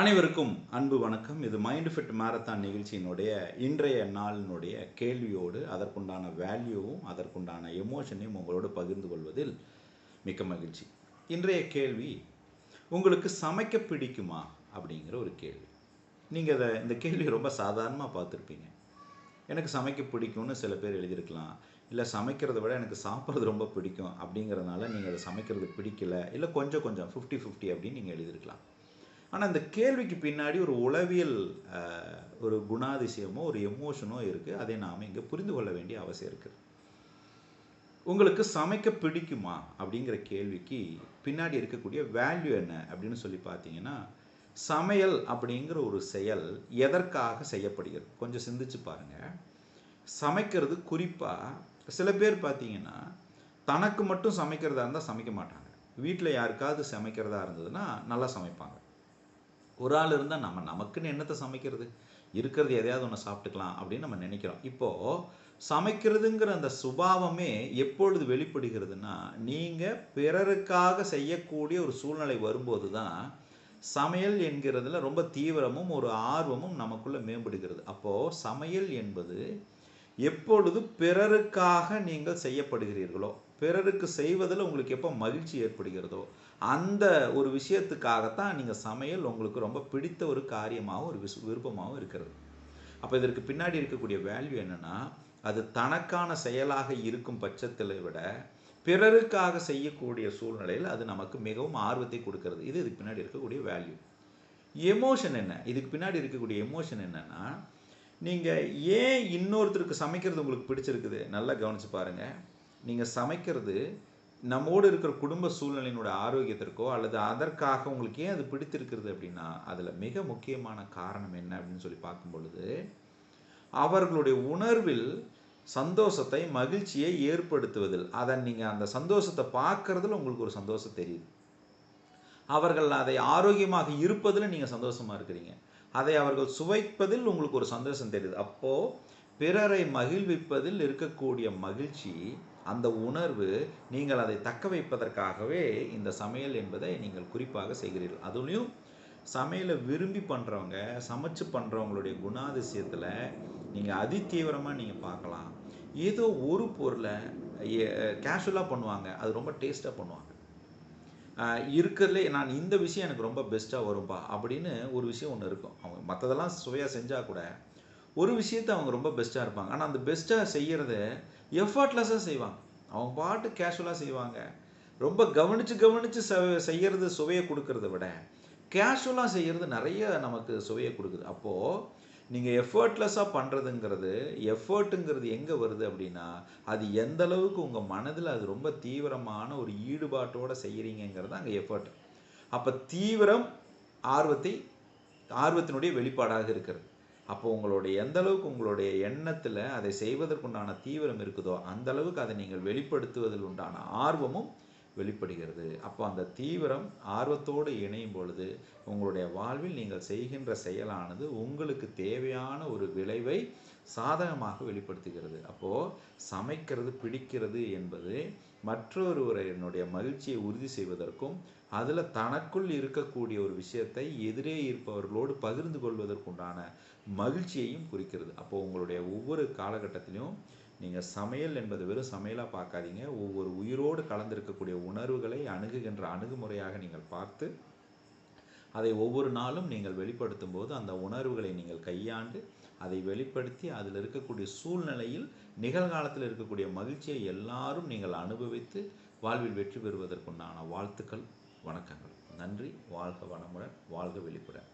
அனைவருக்கும் அன்பு வணக்கம். இது மைண்ட் ஃபிட் மேரத்தான் நிகழ்ச்சியினுடைய இன்றைய நாளினுடைய கேள்வியோடு அதற்குண்டான வேல்யூவும் அதற்குண்டான எமோஷனையும் உங்களோடு பகிர்ந்து கொள்வதில் மிக்க மகிழ்ச்சி. இன்றைய கேள்வி உங்களுக்கு சமைக்க பிடிக்குமா? அப்படிங்கிற ஒரு கேள்வி. நீங்கள் அதை இந்த கேள்வி ரொம்ப சாதாரணமாக பார்த்துருப்பீங்க. எனக்கு சமைக்க பிடிக்கும்னு சில பேர் எழுதியிருக்கலாம். இல்லை சமைக்கிறத விட எனக்கு சாப்பிட்றது ரொம்ப பிடிக்கும் அப்படிங்கிறதுனால நீங்கள் அதை சமைக்கிறது பிடிக்கல. இல்லை கொஞ்சம் கொஞ்சம் ஃபிஃப்டி ஃபிஃப்டி அப்படின்னு நீங்கள் எழுதியிருக்கலாம். ஆனால் இந்த கேள்விக்கு பின்னாடி ஒரு உளவியல் ஒரு குணாதிசயமோ ஒரு எமோஷனோ இருக்குது அதை நாம் இங்கே புரிந்து கொள்ள வேண்டிய அவசியம் இருக்குது உங்களுக்கு சமைக்க பிடிக்குமா? அப்படிங்கிற கேள்விக்கு பின்னாடி இருக்கக்கூடிய வேல்யூ என்ன? அப்படின்னு சொல்லி பார்த்தீங்கன்னா சமையல் அப்படிங்கிற ஒரு செயல் எதற்காக செய்யப்படுகிறது? கொஞ்சம் சிந்திச்சு பாருங்கள் சமைக்கிறது குறிப்பாக சில பேர் பார்த்தீங்கன்னா தனக்கு மட்டும் சமைக்கிறதா இருந்தால் சமைக்க மாட்டாங்க. வீட்டில் யாருக்காவது சமைக்கிறதா இருந்ததுன்னா நல்லா சமைப்பாங்க. ஒரு ஆள் இருந்தால் நம்ம நமக்குன்னு என்னத்தை சமைக்கிறது? இருக்கிறது எதையாவது ஒன்று சாப்பிட்டுக்கலாம் அப்படின்னு நம்ம நினைக்கிறோம். இப்போது சமைக்கிறதுங்கிற அந்த சுபாவமே எப்பொழுது வெளிப்படுகிறதுனா நீங்கள் பிறருக்காக செய்யக்கூடிய ஒரு சூழ்நிலை வரும்போது தான் சமையல் என்கிறதுல ரொம்ப தீவிரமும் ஒரு ஆர்வமும் நமக்குள்ளே மேம்படுகிறது. அப்போது சமையல் என்பது எப்பொழுது பிறருக்காக நீங்கள் செய்யப்படுகிறீர்களோ பிறருக்கு செய்வதில் உங்களுக்கு எப்போ மகிழ்ச்சி ஏற்படுகிறதோ அந்த ஒரு விஷயத்துக்காகத்தான் நீங்கள் சமையல் உங்களுக்கு ரொம்ப பிடித்த ஒரு காரியமாகவும் ஒரு விஸ் விருப்பமாகவும் இருக்கிறது. அப்போ இதற்கு பின்னாடி இருக்கக்கூடிய வேல்யூ என்னன்னா அது தனக்கான செயலாக இருக்கும் பட்சத்தில் விட பிறருக்காக செய்யக்கூடிய சூழ்நிலையில் அது நமக்கு மிகவும் ஆர்வத்தை கொடுக்கறது. இது இதுக்கு பின்னாடி இருக்கக்கூடிய வேல்யூ எமோஷன் என்ன? இதுக்கு பின்னாடி இருக்கக்கூடிய எமோஷன் என்னன்னா நீங்கள் ஏன் இன்னொருத்தருக்கு சமைக்கிறது உங்களுக்கு பிடிச்சிருக்குது? நல்லா கவனிச்சு பாருங்கள் நீங்கள் சமைக்கிறது நம்மோடு இருக்கிற குடும்ப சூழ்நிலையினுடைய ஆரோக்கியத்திற்கோ அல்லது அதற்காக உங்களுக்கு ஏன் அது பிடித்திருக்கிறது அப்படின்னா அதில் மிக முக்கியமான காரணம் என்ன அப்படின்னு சொல்லி பார்க்கும் பொழுது அவர்களுடைய உணர்வில் சந்தோஷத்தை மகிழ்ச்சியை ஏற்படுத்துவதில். அதை நீங்கள் அந்த சந்தோஷத்தை பார்க்கறதுல உங்களுக்கு ஒரு சந்தோஷம் தெரியுது. அவர்கள் அதை ஆரோக்கியமாக இருப்பதில் நீங்கள் சந்தோஷமாக இருக்கிறீங்க. அதை அவர்கள் சுவைப்பதில் உங்களுக்கு ஒரு சந்தோஷம் தெரியுது. அப்போது பிறரை மகிழ்விப்பதில் இருக்கக்கூடிய மகிழ்ச்சி அந்த உணர்வு நீங்கள் அதை தக்க வைப்பதற்காகவே இந்த சமையல் என்பதை நீங்கள் குறிப்பாக செய்கிறீர்கள். அதுலேயும் சமையலை விரும்பி பண்ணுறவங்க சமைச்சு பண்ணுறவங்களுடைய குணாதிசயத்தில் நீங்கள் அதிதீவிரமாக நீங்கள் பார்க்கலாம். ஏதோ ஒரு பொருளை கேஷுவலாக பண்ணுவாங்க. அது ரொம்ப டேஸ்ட்டாக பண்ணுவாங்க. இருக்கிறதுலே நான் இந்த விஷயம் எனக்கு ரொம்ப பெஸ்ட்டாக வரும்பா அப்படின்னு ஒரு விஷயம் ஒன்று இருக்கும். அவங்க மற்றதெல்லாம் சுவையாக செஞ்சால் கூட ஒரு விஷயத்தை அவங்க ரொம்ப பெஸ்ட்டாக இருப்பாங்க. ஆனால் அந்த பெஸ்ட்டாக செய்கிறத எஃபர்ட்லெஸ்ஸாக செய்வாங்க. அவங்க பாட்டு கேஷுவலாக செய்வாங்க. ரொம்ப கவனித்து கவனித்து செய்கிறது சுவையை கொடுக்கறத விட கேஷுவலாக செய்கிறது நிறைய நமக்கு சுவையை கொடுக்குது. அப்போது நீங்கள் எஃபர்ட்லெஸ்ஸாக பண்ணுறதுங்கிறது எஃபர்ட்டுங்கிறது எங்கே வருது அப்படின்னா அது எந்த அளவுக்கு உங்கள் மனதில் அது ரொம்ப தீவிரமான ஒரு ஈடுபாட்டோடு செய்கிறீங்கிறது அங்கே எஃபர்ட் அப்போ தீவிரம் ஆர்வத்தை ஆர்வத்தினுடைய வெளிப்பாடாக இருக்கிறது. அப்போ உங்களுடைய எந்த அளவுக்கு உங்களுடைய எண்ணத்தில் அதை செய்வதற்குண்டான தீவிரம் இருக்குதோ அந்த அளவுக்கு அதை நீங்கள் வெளிப்படுத்துவதில் உண்டான ஆர்வமும் வெளிப்படுகிறது. அப்போ அந்த தீவிரம் ஆர்வத்தோடு இணையும் பொழுது உங்களுடைய வாழ்வில் நீங்கள் செய்கின்ற செயலானது உங்களுக்கு தேவையான ஒரு விளைவை சாதகமாக வெளிப்படுத்துகிறது. அப்போது சமைக்கிறது பிடிக்கிறது என்பது மற்றொருவரையினுடைய மகிழ்ச்சியை உறுதி செய்வதற்கும் அதில் தனக்குள் இருக்கக்கூடிய ஒரு விஷயத்தை எதிரே இருப்பவர்களோடு பகிர்ந்து கொள்வதற்குண்டான மகிழ்ச்சியையும் குறிக்கிறது. அப்போது உங்களுடைய ஒவ்வொரு காலகட்டத்திலையும் நீங்கள் சமையல் என்பது வெறும் சமையலாக பார்க்காதீங்க. ஒவ்வொரு உயிரோடு கலந்திருக்கக்கூடிய உணர்வுகளை அணுகுகின்ற அணுகுமுறையாக நீங்கள் பார்த்து அதை ஒவ்வொரு நாளும் நீங்கள் வெளிப்படுத்தும் போது அந்த உணர்வுகளை நீங்கள் கையாண்டு அதை வெளிப்படுத்தி அதில் இருக்கக்கூடிய சூழ்நிலையில் நிகழ்காலத்தில் இருக்கக்கூடிய மகிழ்ச்சியை எல்லாரும் நீங்கள் அனுபவித்து வாழ்வில் வெற்றி பெறுவதற்குண்டான வாழ்த்துக்கள் வணக்கங்கள். நன்றி வாழ்க வனமுடன் வாழ்க வெளிப்புடன்.